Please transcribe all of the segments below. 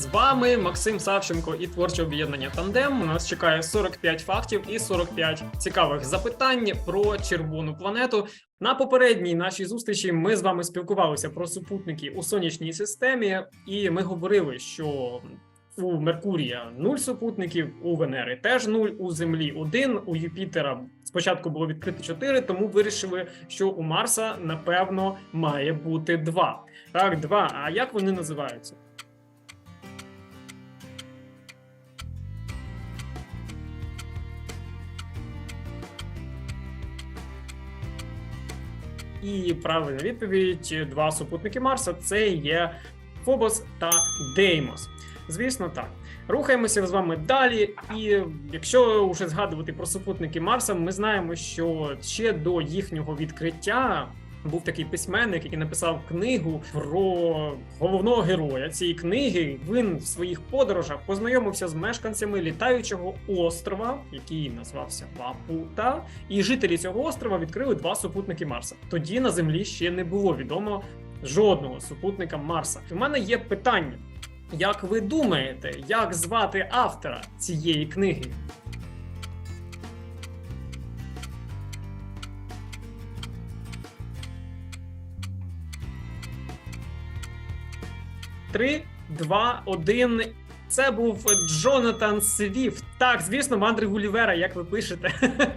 З вами Максим Савченко і творче об'єднання Тандем. У нас чекає 45 фактів і 45 цікавих запитань про червону планету. На попередній нашій зустрічі ми з вами спілкувалися про супутники у сонячній системі, і ми говорили, що у Меркурія нуль супутників, у Венери теж нуль, у Землі один, у Юпітера спочатку було відкрито чотири, тому вирішили, що у Марса напевно має бути два. Так, два. А як вони називаються? І правильна відповідь: два супутники Марса це є Фобос та Деймос. Звісно, так. Рухаємося з вами далі. І якщо вже згадувати про супутники Марса, ми знаємо, що ще до їхнього відкриття. Був такий письменник, який написав книгу про головного героя цієї книги. Він в своїх подорожах познайомився з мешканцями літаючого острова, який назвався Лапута. І жителі цього острова відкрили два супутники Марса. Тоді на землі ще не було відомо жодного супутника Марса. У мене є питання: як ви думаєте, як звати автора цієї книги? Три, два, один. Це був Джонатан Свіфт. Так, звісно, мандри Гулівера, як ви пишете.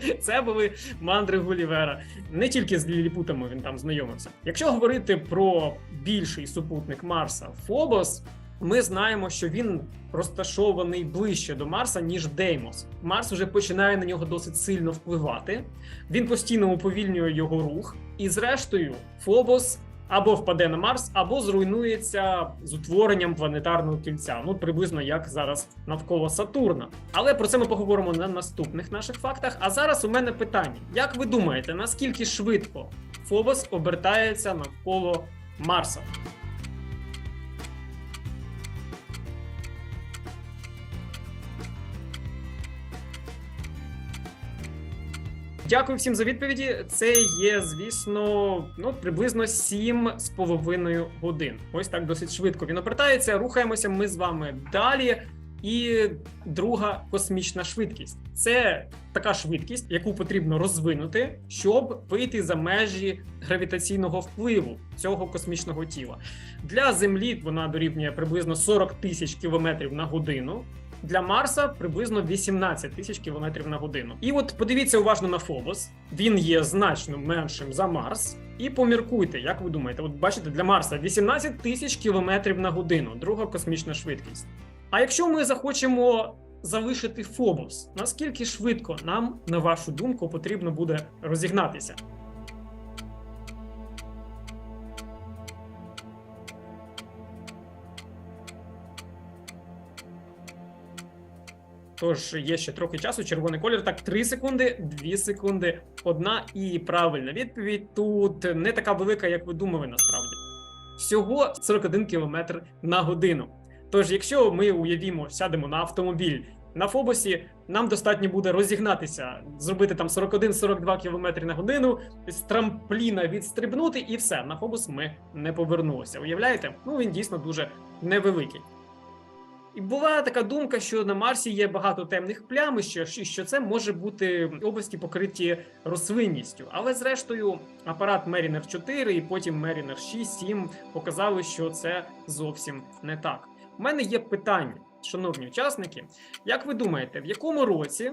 Це були мандри Гулівера. Не тільки з ліліпутами він там знайомився. Якщо говорити про більший супутник Марса Фобос, ми знаємо, що він розташований ближче до Марса, ніж Деймос. Марс вже починає на нього досить сильно впливати. Він постійно уповільнює його рух, і зрештою, Фобос або впаде на Марс, або зруйнується з утворенням планетарного кільця. Ну приблизно як зараз навколо Сатурна. Але про це ми поговоримо на наступних наших фактах. А зараз у мене питання: як ви думаєте, наскільки швидко Фобос обертається навколо Марса? Дякую всім за відповіді. Це є, звісно, ну приблизно 7 з половиною годин. Ось так досить швидко він обертається. Рухаємося ми з вами далі. І друга космічна швидкість це така швидкість, яку потрібно розвинути, щоб вийти за межі гравітаційного впливу цього космічного тіла. Для Землі вона дорівнює приблизно 40 тисяч кілометрів на годину. Для Марса приблизно 18 тисяч кілометрів на годину. І от подивіться уважно на Фобос. Він є значно меншим за Марс. І поміркуйте, як ви думаєте, от бачите, для Марса 18 тисяч кілометрів на годину, друга космічна швидкість. А якщо ми захочемо залишити Фобос, наскільки швидко нам, на вашу думку, потрібно буде розігнатися? Тож є ще трохи часу. Червоний колір. Так, 3 секунди, 2 секунди, одна і правильна відповідь тут не така велика, як ви думали, насправді. Всього 41 км на годину. Тож, якщо ми уявімо, сядемо на автомобіль на Фобосі, нам достатньо буде розігнатися, зробити там 41-42 км на годину, з трампліна відстрибнути, і все, на Фобос ми не повернулися. Уявляєте? Ну він дійсно дуже невеликий. І була така думка, що на Марсі є багато темних плям, і що, що це може бути області покриті рослинністю. Але зрештою, апарат Mariner 4 і потім Mariner 6, 7 показали, що це зовсім не так. У мене є питання, шановні учасники. Як ви думаєте, в якому році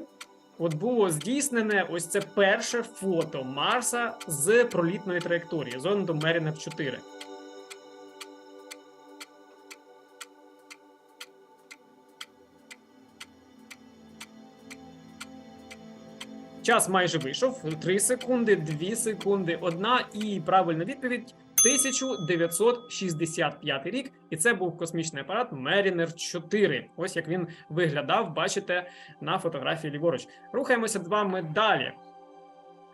от було здійснене ось це перше фото Марса з пролітної траєкторії зондом Mariner 4? Час майже вийшов. 3 секунди, 2 секунди, одна і правильна відповідь 1965 рік. І це був космічний апарат Mariner 4. Ось як він виглядав, бачите на фотографії ліворуч. Рухаємося з вами далі.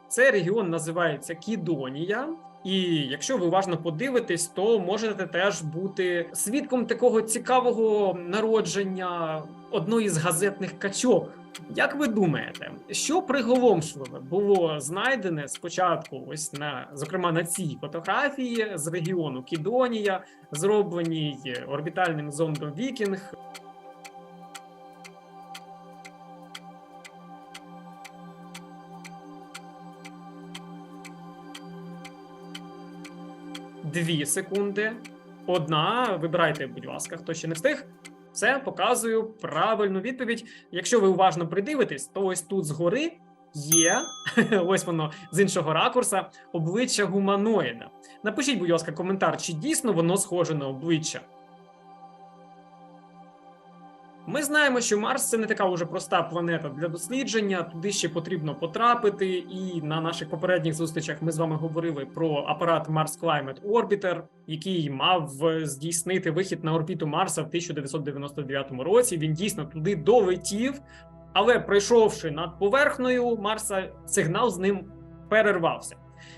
Цей регіон називається Кідонія, І якщо ви уважно подивитесь, то можете теж бути свідком такого цікавого народження одної з газетних качок. Як ви думаєте, що приголомшливе було знайдене спочатку, ось на зокрема на цій фотографії з регіону Кідонія, зробленій орбітальним зондом Вікінг? Дві секунди. Одна. Вибирайте, будь ласка, хто ще не встиг. Все показую правильну відповідь. Якщо ви уважно придивитесь, то ось тут згори є ось воно з іншого ракурса обличчя гуманоїда. Напишіть, будь ласка, коментар, чи дійсно воно схоже на обличчя. Ми знаємо, що Марс це не така вже проста планета для дослідження. Туди ще потрібно потрапити. І на наших попередніх зустрічах ми з вами говорили про апарат Mars Climate Orbiter, який мав здійснити вихід на орбіту Марса в 1999 році. Він дійсно туди долетів, але пройшовши над поверхнею Марса, сигнал з ним перервався.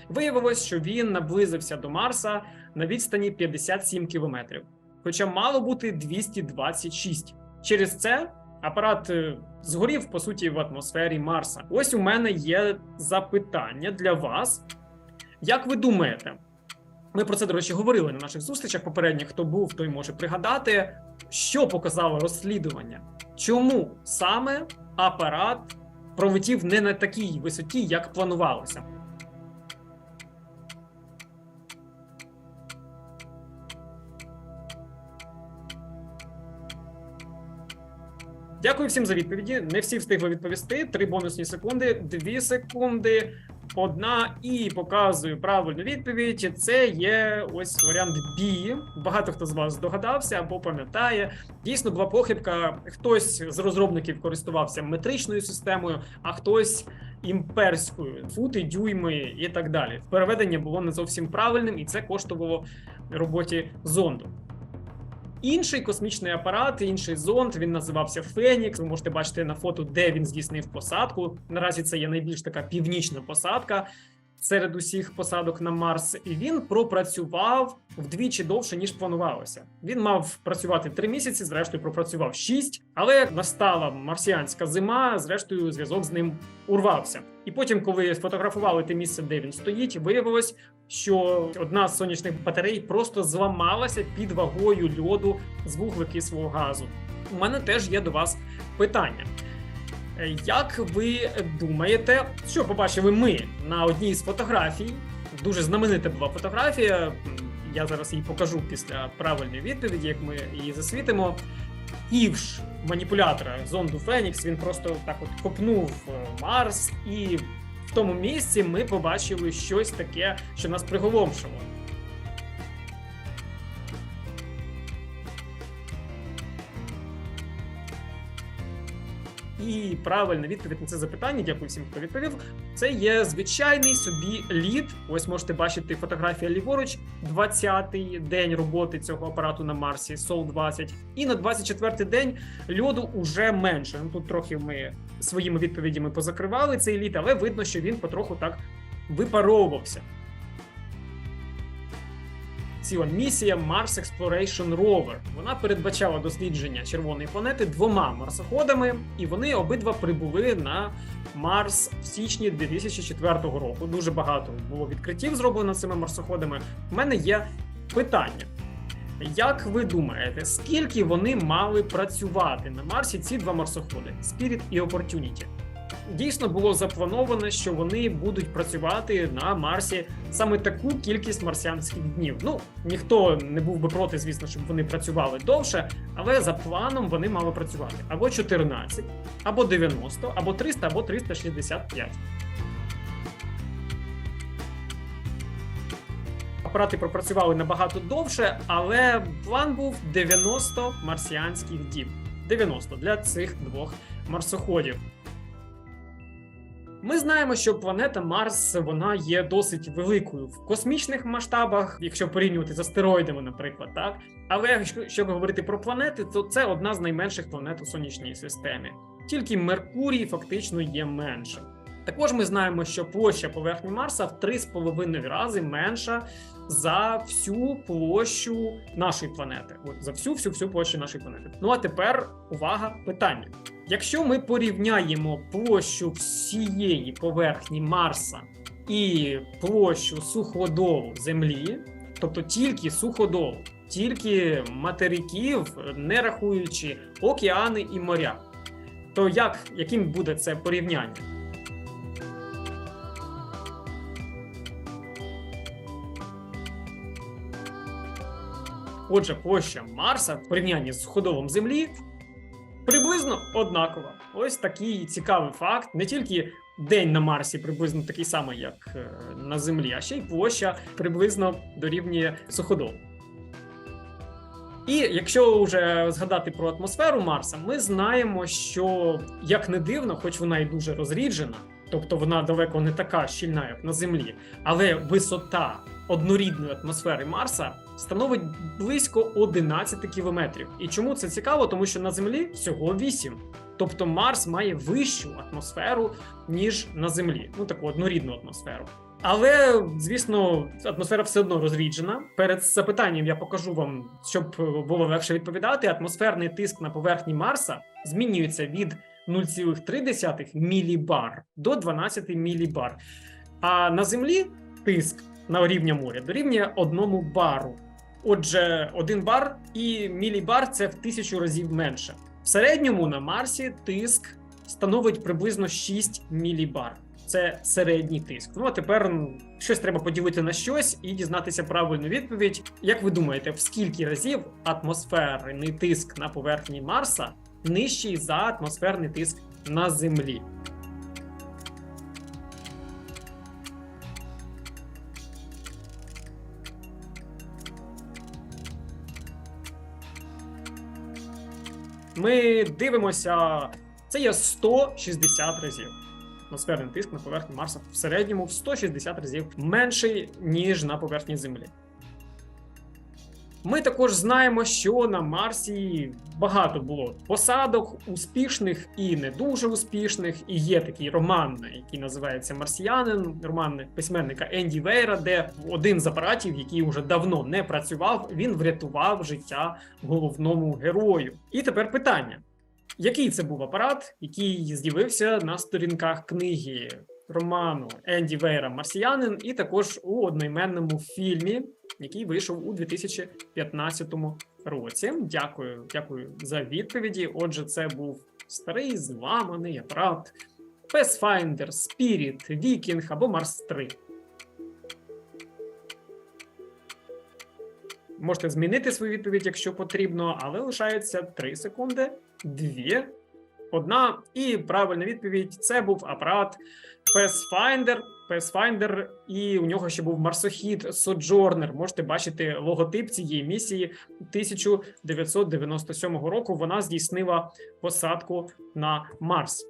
Виявилось, що він наблизився до Марса на відстані 57 кілометрів, хоча мало бути 226. Через це апарат е, згорів по суті в атмосфері Марса. Ось у мене є запитання для вас. Як ви думаєте? Ми про це, до речі, говорили на наших зустрічах попередніх. Хто був, той може пригадати, що показало розслідування, чому саме апарат пролетів не на такій висоті, як планувалося. Дякую всім за відповіді. Не всі встигли відповісти. Три бонусні секунди, дві секунди, одна і показую правильну відповідь. Це є ось варіант B. Багато хто з вас здогадався або пам'ятає. Дійсно була похибка. Хтось з розробників користувався метричною системою, а хтось імперською фути, дюйми і так далі. Переведення було не зовсім правильним, і це коштувало роботі зонду. Інший космічний апарат, інший зонд, він називався Фенікс. Ви можете бачити на фото, де він здійснив посадку. Наразі це є найбільш така північна посадка серед усіх посадок на Марс, і він пропрацював вдвічі довше ніж планувалося. Він мав працювати три місяці, зрештою пропрацював шість, але настала марсіанська зима. Зрештою, зв'язок з ним урвався. І потім, коли сфотографували те місце, де він стоїть, виявилось, що одна з сонячних батарей просто зламалася під вагою льоду з вуглекислого газу. У мене теж є до вас питання. Як ви думаєте, що побачили ми на одній з фотографій? Дуже знаменита була фотографія. Я зараз її покажу після правильної відповіді, як ми її засвітимо. Ківш маніпулятора зонду Фенікс він просто так от копнув Марс, і в тому місці ми побачили щось таке, що нас приголомшило. І правильна відповідь на це запитання, дякую всім, хто відповів. Це є звичайний собі лід. Ось можете бачити фотографія ліворуч, 20-й день роботи цього апарату на Марсі, Сол 20 І на 24-й день льоду уже менше. Ну тут трохи ми своїми відповідями позакривали цей лід, але видно, що він потроху так випаровувався. Ціла місія Mars Exploration Rover. Вона передбачала дослідження червоної планети двома марсоходами, і вони обидва прибули на Марс в січні 2004 року. Дуже багато було відкриттів зроблено цими марсоходами. У мене є питання. Як ви думаєте, скільки вони мали працювати на Марсі ці два марсоходи Spirit і Opportunity? Дійсно було заплановано, що вони будуть працювати на Марсі саме таку кількість марсіанських днів. Ну ніхто не був би проти, звісно, щоб вони працювали довше, але за планом вони мали працювати або 14, або 90, або 300, або 365. Апарати пропрацювали набагато довше, але план був 90 марсіанських діб. 90 для цих двох марсоходів. Ми знаємо, що планета Марс вона є досить великою в космічних масштабах, якщо порівнювати з астероїдами, наприклад, так. Але якщо говорити про планети, то це одна з найменших планет у сонячній системі. Тільки Меркурій фактично є меншим. Також ми знаємо, що площа поверхні Марса в 3,5 рази менша за всю площу нашої планети. От за всю всю всю площу нашої планети. Ну а тепер увага, питання. Якщо ми порівняємо площу всієї поверхні Марса і площу суходолу Землі, тобто тільки суходолу, тільки материків, не рахуючи океани і моря, то як, яким буде це порівняння? Отже, площа Марса в порівнянні з ходовом Землі приблизно однакова. Ось такий цікавий факт. Не тільки день на Марсі приблизно такий самий, як е, на Землі, а ще й площа приблизно дорівнює суходолу. І якщо вже згадати про атмосферу Марса, ми знаємо, що як не дивно, хоч вона і дуже розріджена, тобто вона далеко не така щільна, як на Землі, але висота однорідної атмосфери Марса становить близько 11 кілометрів. І чому це цікаво? Тому що на Землі всього 8. Тобто Марс має вищу атмосферу, ніж на Землі, ну таку однорідну атмосферу. Але звісно, атмосфера все одно розріджена. Перед запитанням я покажу вам, щоб було легше відповідати. Атмосферний тиск на поверхні Марса змінюється від 0,3 мілібар до 12 мілібар. А на Землі тиск на рівня моря дорівнює одному бару. Отже, один бар і мілібар це в тисячу разів менше. В середньому на Марсі тиск становить приблизно 6 мілібар. Це середній тиск. Ну а тепер щось треба поділити на щось і дізнатися правильну відповідь. Як ви думаєте, в скільки разів атмосферний тиск на поверхні Марса нижчий за атмосферний тиск на Землі? Ми дивимося, це є 160 разів. Атмосферний тиск на поверхні Марса в середньому в 160 разів менший, ніж на поверхні Землі. Ми також знаємо, що на Марсі багато було посадок, успішних і не дуже успішних. І є такий роман, який називається Марсіянин, роман письменника Енді Вейра, де один з апаратів, який вже давно не працював, він врятував життя головному герою. І тепер питання: який це був апарат, який з'явився на сторінках книги роману Енді Вейра Марсіянин, і також у одноіменному фільмі, який вийшов у 2015 році. Дякую, дякую за відповіді. Отже, це був старий зламаний апарат Pathfinder, Spirit, Viking або Mars 3. Можете змінити свою відповідь, якщо потрібно, але лишається 3 секунди, 2, одна. І правильна відповідь це був апарат Pathfinder. Pathfinder, і у нього ще був марсохід Sojourner. Можете бачити логотип цієї місії 1997 року. Вона здійснила посадку на Марс.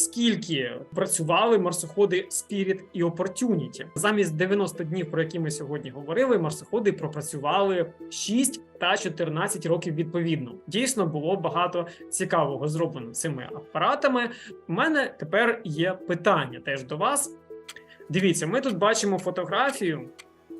Скільки працювали марсоходи Spirit і Opportunity? Замість 90 днів, про які ми сьогодні говорили, марсоходи пропрацювали 6 та 14 років відповідно. Дійсно було багато цікавого зроблено цими апаратами. У мене тепер є питання теж до вас. Дивіться, ми тут бачимо фотографію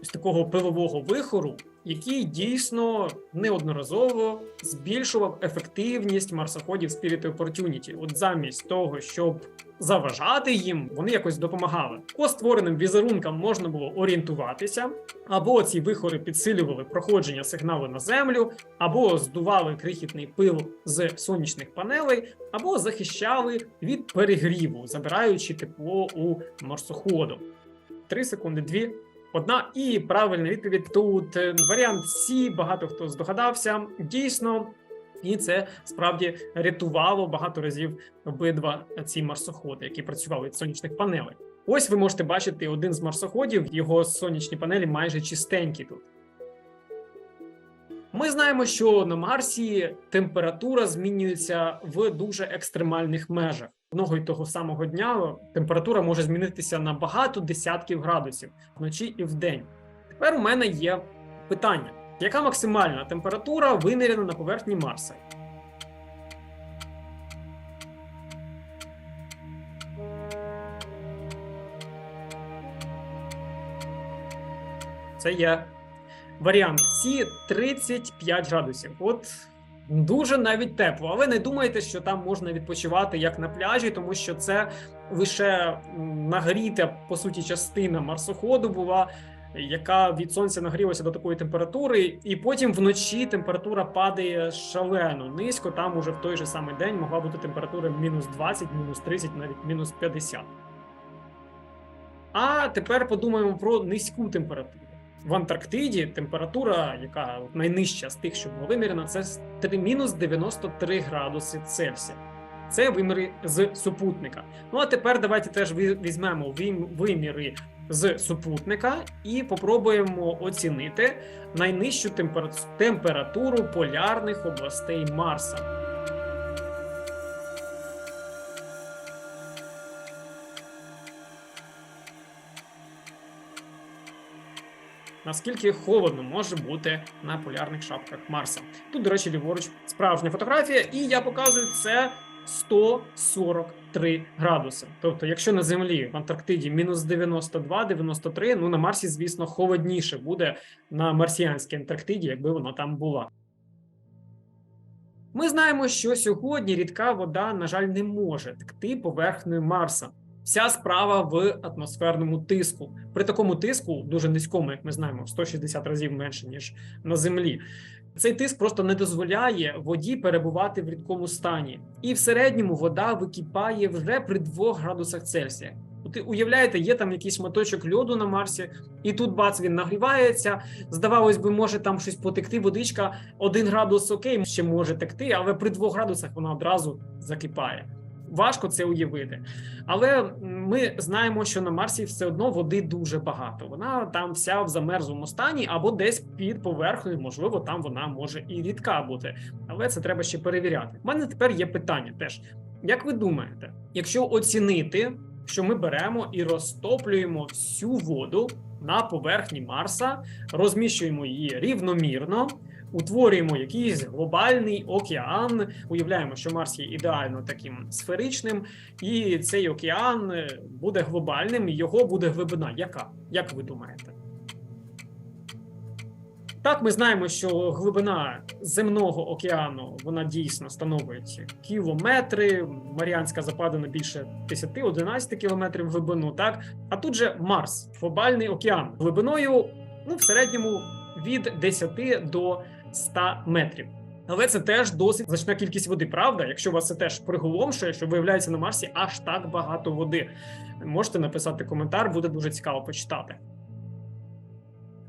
ось такого пилового вихору, який дійсно неодноразово збільшував ефективність марсоходів Spirit Opportunity. От замість того, щоб заважати їм, вони якось допомагали. По створеним візерункам можна було орієнтуватися, або ці вихори підсилювали проходження сигналу на землю, або здували крихітний пил з сонячних панелей, або захищали від перегріву, забираючи тепло у марсоходу. Три секунди, дві. Одна і правильна відповідь тут е, варіант С, багато хто здогадався. Дійсно, і це справді рятувало багато разів обидва ці марсоходи, які працювали від сонячних панелей. Ось ви можете бачити один з марсоходів, його сонячні панелі майже чистенькі тут. Ми знаємо, що на Марсі температура змінюється в дуже екстремальних межах одного і того самого дня температура може змінитися на багато десятків градусів вночі і вдень. Тепер у мене є питання: яка максимальна температура виміряна на поверхні Марса? Це є варіант Сі 35 градусів. От дуже навіть тепло. Але не думайте, що там можна відпочивати як на пляжі, тому що це лише нагріта по суті частина марсоходу була. Яка від сонця нагрілася до такої температури, і потім вночі температура падає шалено низько. Там уже в той же самий день могла бути температура мінус 20, мінус 30, навіть мінус 50. А тепер подумаємо про низьку температуру. В Антарктиді температура, яка найнижча з тих, що було вимірено, це мінус 93 градуси Цельсія. Це виміри з супутника. Ну а тепер давайте теж ві- візьмемо виміри з супутника і попробуємо оцінити найнижчу температуру полярних областей Марса. Наскільки холодно може бути на полярних шапках Марса? Тут, до речі, ліворуч справжня фотографія, і я показую це 143 градуси. Тобто, якщо на Землі в Антарктиді мінус 92-93, ну на Марсі, звісно, холодніше буде на марсіанській Антарктиді, якби вона там була. Ми знаємо, що сьогодні рідка вода, на жаль, не може текти поверхнею Марса. Вся справа в атмосферному тиску. При такому тиску, дуже низькому, як ми знаємо, в 160 разів менше ніж на землі. Цей тиск просто не дозволяє воді перебувати в рідкому стані, і в середньому вода википає вже при 2 градусах Цельсія. І уявляєте, є там якийсь шматочок льоду на Марсі, і тут бац він нагрівається. Здавалось би, може там щось потекти. Водичка 1 градус окей, ще може текти, але при 2 градусах вона одразу закипає. Важко це уявити, але ми знаємо, що на Марсі все одно води дуже багато. Вона там вся в замерзлому стані або десь під поверхнею. Можливо, там вона може і рідка бути, але це треба ще перевіряти. У мене тепер є питання теж. Як ви думаєте, якщо оцінити, що ми беремо і розтоплюємо всю воду на поверхні Марса, розміщуємо її рівномірно, утворюємо якийсь глобальний океан. Уявляємо, що Марс є ідеально таким сферичним, і цей океан е, буде глобальним, його буде глибина. Яка? Як ви думаєте? Так, ми знаємо, що глибина земного океану вона дійсно становить кілометри. Маріанська западина більше 10-11 кілометрів глибину. Так, а тут же Марс, глобальний океан, глибиною ну в середньому від 10 до 100 метрів. Але це теж досить значна кількість води, правда? Якщо вас це теж приголомшує, що виявляється на Марсі аж так багато води. Можете написати коментар, буде дуже цікаво почитати.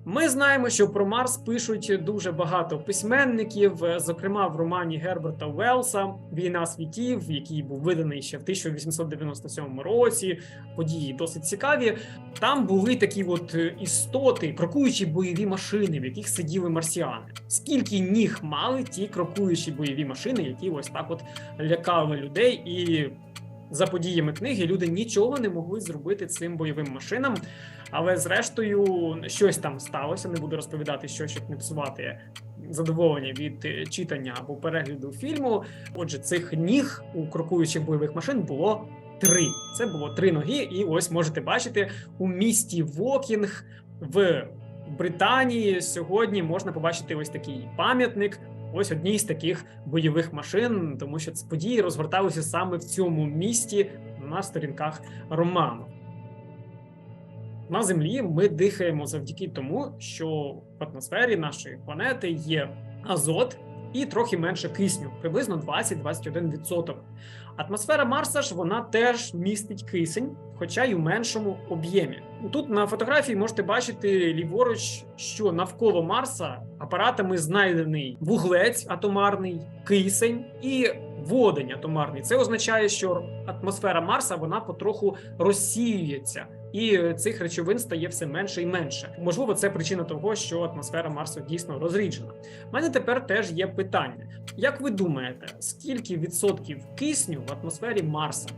Ми знаємо, що про Марс пишуть дуже багато письменників, е, зокрема в романі Герберта Уелса Війна світів, який був виданий ще в 1897 році. Події досить цікаві. Там були такі от е, істоти, крокуючі бойові машини, в яких сиділи марсіани. Скільки ніг мали ті крокуючі бойові машини, які ось так от лякали людей і. За подіями книги люди нічого не могли зробити цим бойовим машинам, але зрештою щось там сталося. Не буду розповідати, що щоб не псувати задоволення від е, читання або перегляду фільму. Отже, цих ніг у крокуючих бойових машин було три. Це було три ноги, і ось можете бачити у місті Вокінг в Британії. Сьогодні можна побачити ось такий пам'ятник. Ось одній з таких бойових машин, тому що події розгорталися саме в цьому місті на сторінках роману. На землі ми дихаємо завдяки тому, що в атмосфері нашої планети є азот і трохи менше кисню, приблизно 20-21%. Атмосфера Марса ж вона теж містить кисень, хоча й у меншому об'ємі. Тут на фотографії можете бачити ліворуч, що навколо Марса апаратами знайдений вуглець атомарний, кисень і водень атомарний. Це означає, що атмосфера Марса вона потроху розсіюється. І цих речовин стає все менше і менше. Можливо, це причина того, що атмосфера Марсу дійсно розріджена. У мене тепер теж є питання: як ви думаєте, скільки відсотків кисню в атмосфері Марса?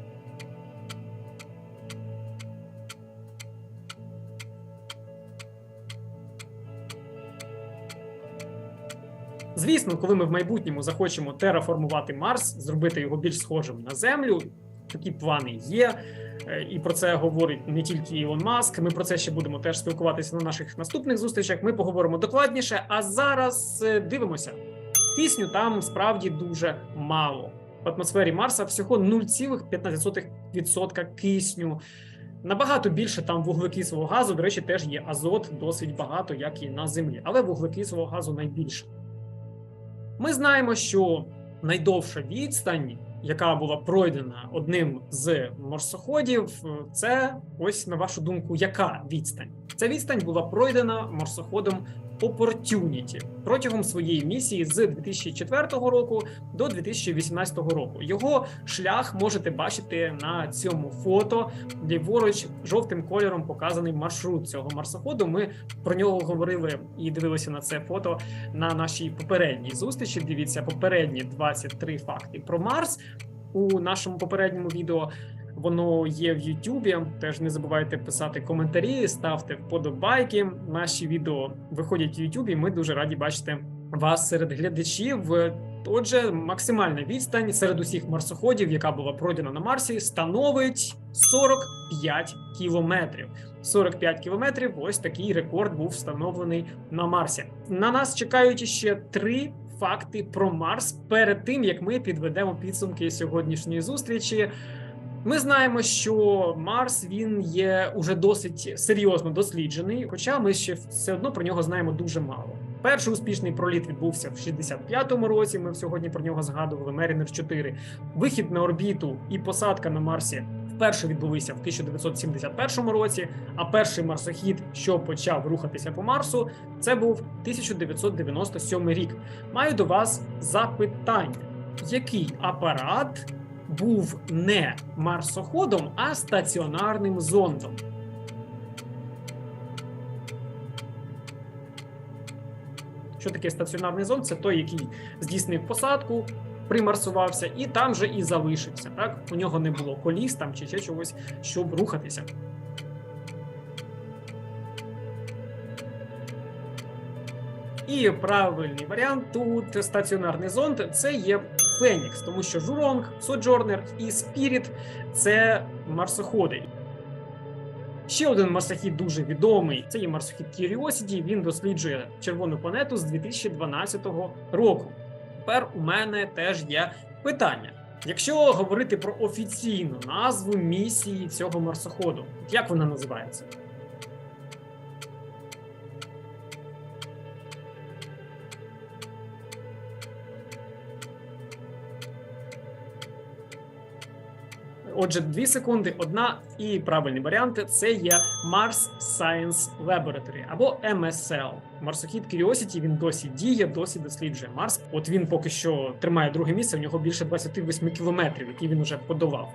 Звісно, коли ми в майбутньому захочемо тераформувати Марс, зробити його більш схожим на Землю, такі плани є. Е, І про це говорить не тільки Ілон Маск. Ми про це ще будемо теж спілкуватися на наших наступних зустрічах. Ми поговоримо докладніше. А зараз е, дивимося. Кисню там справді дуже мало. В атмосфері Марса всього 0,15% кисню. Набагато більше там вуглекислого газу. До речі, теж є азот досить багато, як і на землі, але вуглекислого газу найбільше. Ми знаємо, що найдовша відстань, яка була пройдена одним з марсоходів, це ось на вашу думку, яка відстань? Ця відстань була пройдена марсоходом Opportunity протягом своєї місії з 2004 року до 2018 року. Його шлях можете бачити на цьому фото. Ліворуч жовтим кольором показаний маршрут цього марсоходу. Ми про нього говорили і дивилися на це фото на нашій попередній зустрічі. Дивіться попередні 23 факти про Марс у нашому попередньому відео. Воно є в Ютубі. Теж не забувайте писати коментарі, ставте вподобайки. Наші відео виходять в Ютубі. Ми дуже раді бачити вас серед глядачів. Отже, максимальна відстань серед усіх марсоходів, яка була пройдена на Марсі, становить 45 кілометрів. 45 кілометрів. Ось такий рекорд був встановлений на Марсі. На нас чекають ще три факти про Марс перед тим, як ми підведемо підсумки сьогоднішньої зустрічі. Ми знаємо, що Марс він є уже досить серйозно досліджений, хоча ми ще все одно про нього знаємо дуже мало. Перший успішний проліт відбувся в 65-му році. Ми сьогодні про нього згадували. Mariner 4. Вихід на орбіту і посадка на Марсі вперше відбулися в 1971 році. А перший марсохід, що почав рухатися по Марсу, це був 1997 рік. Маю до вас запитання: який апарат? був не марсоходом, а стаціонарним зондом. Що таке стаціонарний зонд? Це той, який здійснив посадку, примарсувався і там же і залишився. Так у нього не було коліс там чи ще чогось, щоб рухатися. І правильний варіант тут стаціонарний зонд це є Фенікс, тому що Журонг, Соджорнер і Спіріт це марсоходи. Ще один марсохід дуже відомий. Це є марсохід Curiosity, Він досліджує червону планету з 2012 року. Тепер у мене теж є питання. Якщо говорити про офіційну назву місії цього марсоходу, як вона називається? Отже, дві секунди, одна і правильний варіант це є Mars Science Laboratory або MSL. Марсохід Curiosity, він досі діє, досі досліджує Марс. От він поки що тримає друге місце. У нього більше 28 кілометрів, які він уже подолав.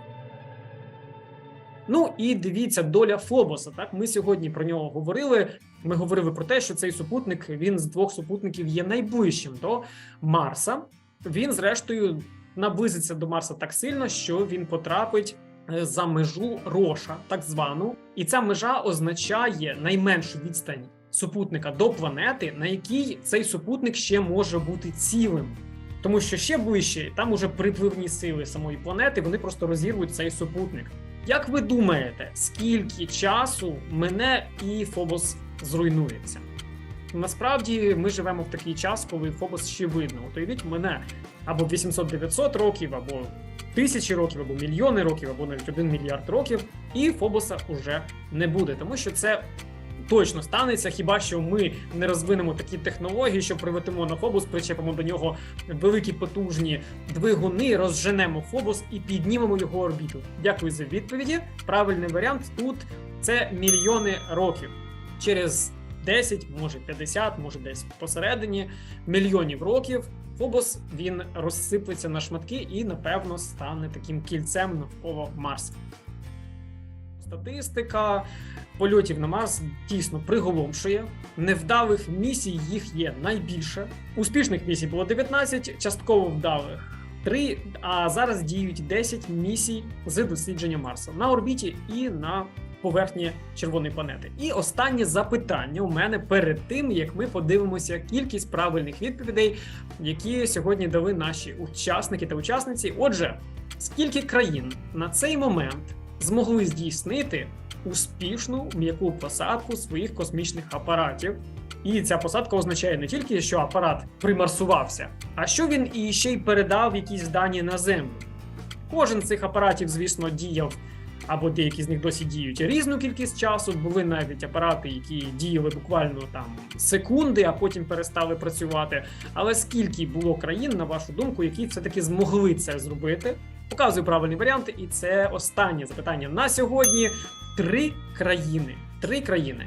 Ну і дивіться, доля Фобоса. Так, ми сьогодні про нього говорили. Ми говорили про те, що цей супутник він з двох супутників є найближчим до Марса. Він, зрештою, наблизиться до Марса так сильно, що він потрапить е, за межу Роша, так звану, і ця межа означає найменшу відстань супутника до планети, на якій цей супутник ще може бути цілим. Тому що ще ближче там уже припливні сили самої планети, вони просто розірвуть цей супутник. Як ви думаєте, скільки часу мене і Фобос зруйнується? Насправді ми живемо в такий час, коли Фобос ще видно. От уявіть мене або 800-900 років, або тисячі років, або мільйони років, або навіть один мільярд років, і Фобоса уже не буде, тому що це. Точно станеться, хіба що ми не розвинемо такі технології, що прилетимо на Фобус, причепимо до нього великі потужні двигуни, розженемо Фобус і піднімемо його орбіту. Дякую за відповіді. Правильний варіант тут це мільйони років. Через 10, може 50, може десь посередині мільйонів років. Фобос він розсиплеться на шматки і, напевно, стане таким кільцем навколо Марса. Статистика польотів на Марс дійсно приголомшує. Невдалих місій їх є найбільше. Успішних місій було 19, частково вдалих 3, а зараз діють 10 місій з дослідження Марса на орбіті і на поверхні червоної планети. І останнє запитання у мене перед тим, як ми подивимося кількість правильних відповідей, які сьогодні дали наші учасники та учасниці. Отже, Скільки країн на цей момент змогли здійснити успішну м'яку посадку своїх космічних апаратів? І ця посадка означає не тільки, що апарат примарсувався, а що він і ще й передав якісь дані на землю. Кожен з цих апаратів, звісно, діяв, або деякі з них досі діють різну кількість часу. Були навіть апарати, які діяли буквально там секунди, а потім перестали працювати. Але скільки було країн, на вашу думку, які все-таки змогли це зробити? Показую правильні варіанти, і це останнє запитання на сьогодні. Три країни. Три країни.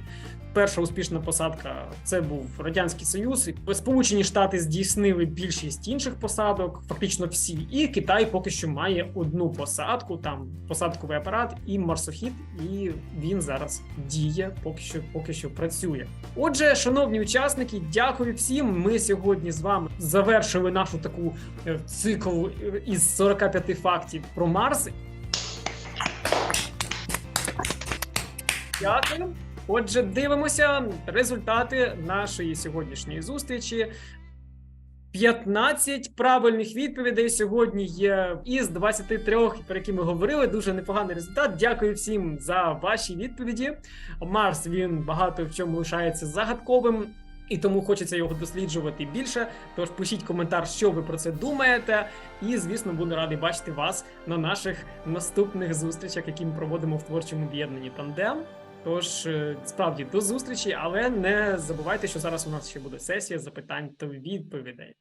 Перша успішна посадка це був Радянський Союз. Сполучені Штати здійснили більшість інших посадок, фактично всі. І Китай поки що має одну посадку, там посадковий апарат і марсохід, і він зараз діє, поки що поки що працює. Отже, шановні учасники, дякую всім. Ми сьогодні з вами завершили нашу таку е, цикл е, із 45 фактів про Марс. Дякую. Отже, дивимося результати нашої сьогоднішньої зустрічі. 15 правильних відповідей сьогодні є із 23, про які ми говорили. Дуже непоганий результат. Дякую всім за ваші відповіді. Марс він багато в чому лишається загадковим. І тому хочеться його досліджувати більше. Тож пишіть коментар, що ви про це думаєте. І, звісно, буду радий бачити вас на наших наступних зустрічах, які ми проводимо в творчому об'єднанні Тандем. Тож е, справді до зустрічі, але не забувайте, що зараз у нас ще буде сесія запитань та відповідей.